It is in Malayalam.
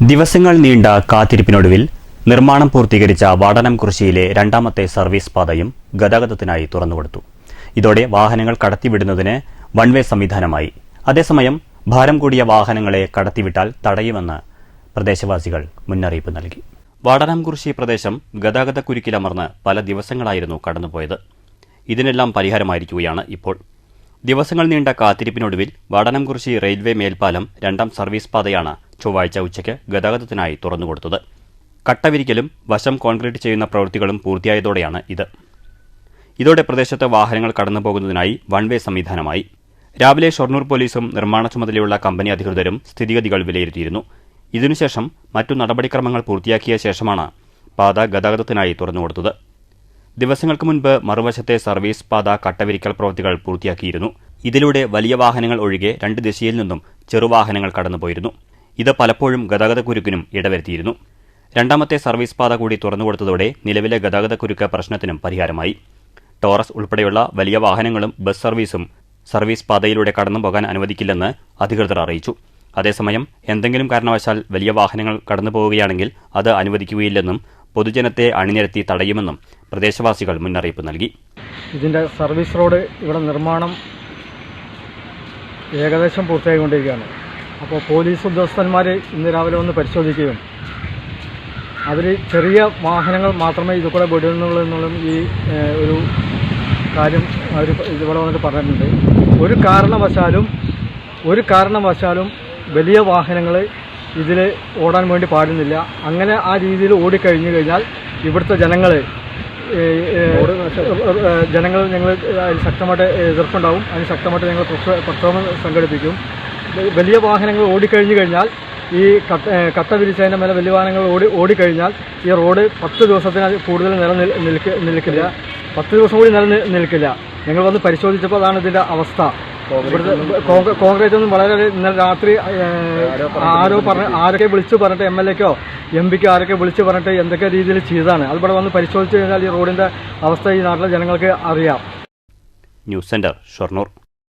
ദിവസങ്ങൾ നീണ്ട കാത്തിരിപ്പിനൊടുവിൽ നിർമ്മാണം പൂർത്തീകരിച്ച വാടനം കുറിശിയിലെ രണ്ടാമത്തെ സർവീസ് പാതയും ഗതാഗതത്തിനായി തുറന്നുകൊടുത്തു. ഇതോടെ വാഹനങ്ങൾ കടത്തിവിടുന്നതിന് വൺവേ സംവിധാനമായി. അതേസമയം ഭാരം കൂടിയ വാഹനങ്ങളെ കടത്തിവിട്ടാൽ തടയുമെന്ന് പ്രദേശവാസികൾ മുന്നറിയിപ്പ് നൽകി. വാടനാംകുറിശി പ്രദേശം ഗതാഗതക്കുരുക്കിലമർന്ന് പല ദിവസങ്ങളായിരുന്നു കടന്നുപോയത്. ഇതിനെല്ലാം പരിഹാരമായിരിക്കുകയാണ് ഇപ്പോൾ. ദിവസങ്ങൾ നീണ്ട കാത്തിരിപ്പിനൊടുവിൽ വാടനംകുറിശി റെയിൽവേ മേൽപ്പാലം രണ്ടാം സർവീസ് പാതയാണ് ചൊവ്വാഴ്ച ഉച്ചയ്ക്ക് ഗതാഗതത്തിനായി തുറന്നുകൊടുത്തത് കട്ടവിരിക്കലും വശം കോൺക്രീറ്റ് ചെയ്യുന്ന പ്രവൃത്തികളും പൂർത്തിയായതോടെയാണ് ഇത്. ഇതോടെ പ്രദേശത്ത് വാഹനങ്ങൾ കടന്നുപോകുന്നതിനായി വൺ വേ സംവിധാനമായി. രാവിലെ ഷൊർണൂർ പോലീസും നിർമ്മാണ ചുമതലയുള്ള കമ്പനി അധികൃതരും സ്ഥിതിഗതികൾ വിലയിരുത്തിയിരുന്നു. ഇതിനുശേഷം മറ്റു നടപടിക്രമങ്ങൾ പൂർത്തിയാക്കിയ ശേഷമാണ് പാത ഗതാഗതത്തിനായി തുറന്നുകൊടുത്തത് ദിവസങ്ങൾക്ക് മുൻപ് മറുവശത്തെ സർവീസ് പാത കട്ടവിരിക്കൽ പ്രവൃത്തികൾ പൂർത്തിയാക്കിയിരുന്നു. ഇതിലൂടെ വലിയ വാഹനങ്ങൾ ഒഴികെ രണ്ട് ദിശയിൽ നിന്നും ചെറുവാഹനങ്ങൾ കടന്നുപോയിരുന്നു. ഇത് പലപ്പോഴും ഗതാഗതക്കുരുക്കിനും ഇടവരുത്തിയിരുന്നു. രണ്ടാമത്തെ സർവീസ് പാത കൂടി തുറന്നുകൊടുത്തതോടെ നിലവിലെ ഗതാഗതക്കുരുക്ക് പ്രശ്നത്തിനും പരിഹാരമായി. ടോറസ് ഉൾപ്പെടെയുള്ള വലിയ വാഹനങ്ങളും ബസ് സർവീസും സർവീസ് പാതയിലൂടെ കടന്നു പോകാൻ അനുവദിക്കില്ലെന്ന് അധികൃതർ അറിയിച്ചു. അതേസമയം എന്തെങ്കിലും കാരണവശാൽ വലിയ വാഹനങ്ങൾ കടന്നു പോവുകയാണെങ്കിൽ അത് അനുവദിക്കുകയില്ലെന്നും പൊതുജനത്തെ അണിനിരത്തി തടയുമെന്നും പ്രദേശവാസികൾ മുന്നറിയിപ്പ് നൽകി. ഇതിന്റെ സർവീസ് റോഡ് ഇവിടെ നിർമ്മാണം ഏകദേശം പൂർത്തിയായിക്കൊണ്ടിരിക്കുകയാണ്. അപ്പോൾ പോലീസ് ഉദ്യോഗസ്ഥന്മാർ ഇന്ന് രാവിലെ വന്ന് പരിശോധിക്കുകയും അവർ ചെറിയ വാഹനങ്ങൾ മാത്രമേ ഇത് കൂടെ വിടുന്നുള്ളൂ എന്നുള്ളതും ഈ ഒരു കാര്യം അവർ ഇതുപോലെ വന്നിട്ട് പറഞ്ഞിട്ടുണ്ട്. ഒരു കാരണവശാലും ഒരു കാരണവശാലും വലിയ വാഹനങ്ങൾ ഇതിൽ ഓടാൻ വേണ്ടി പാടുന്നില്ല. അങ്ങനെ ആ രീതിയിൽ ഓടിക്കഴിഞ്ഞു കഴിഞ്ഞാൽ ഇവിടുത്തെ ജനങ്ങൾ ജനങ്ങൾ ഞങ്ങൾ അതിന് ശക്തമായിട്ട് എതിർപ്പുണ്ടാവും. അതിന് ശക്തമായിട്ട് ഞങ്ങൾ പ്രക്ഷോ- പ്രക്ഷോഭം സംഘടിപ്പിക്കും. വലിയ വാഹനങ്ങൾ ഓടിക്കഴിഞ്ഞു കഴിഞ്ഞാൽ ഈ കട്ട കട്ട വിരിച്ചതിന്റെ മേലെ വലിയ വാഹനങ്ങൾ ഓടി ഓടിക്കഴിഞ്ഞാൽ ഈ റോഡ് പത്ത് ദിവസത്തിന് കൂടുതൽ നില നിൽക്ക നിൽക്കില്ല. പത്ത് ദിവസം കൂടി നില നിൽക്കില്ല. ഞങ്ങൾ വന്ന് പരിശോധിച്ചപ്പോൾ അതാണ് ഇതിന്റെ അവസ്ഥ. കോൺഗ്രസ് ഒന്നും വളരെ ഇന്നലെ രാത്രി ആരോ പറഞ്ഞ ആരൊക്കെ വിളിച്ചു പറഞ്ഞിട്ട് എം എൽ എക്കോ എം പിക്കോ ആരൊക്കെ വിളിച്ചു പറഞ്ഞിട്ട് എന്തൊക്കെ രീതിയിൽ ചെയ്തതാണ്. അത് ഇവിടെ വന്ന് പരിശോധിച്ച് കഴിഞ്ഞാൽ ഈ റോഡിന്റെ അവസ്ഥ ഈ നാട്ടിലെ ജനങ്ങൾക്ക് അറിയാം. News centre Shoranur.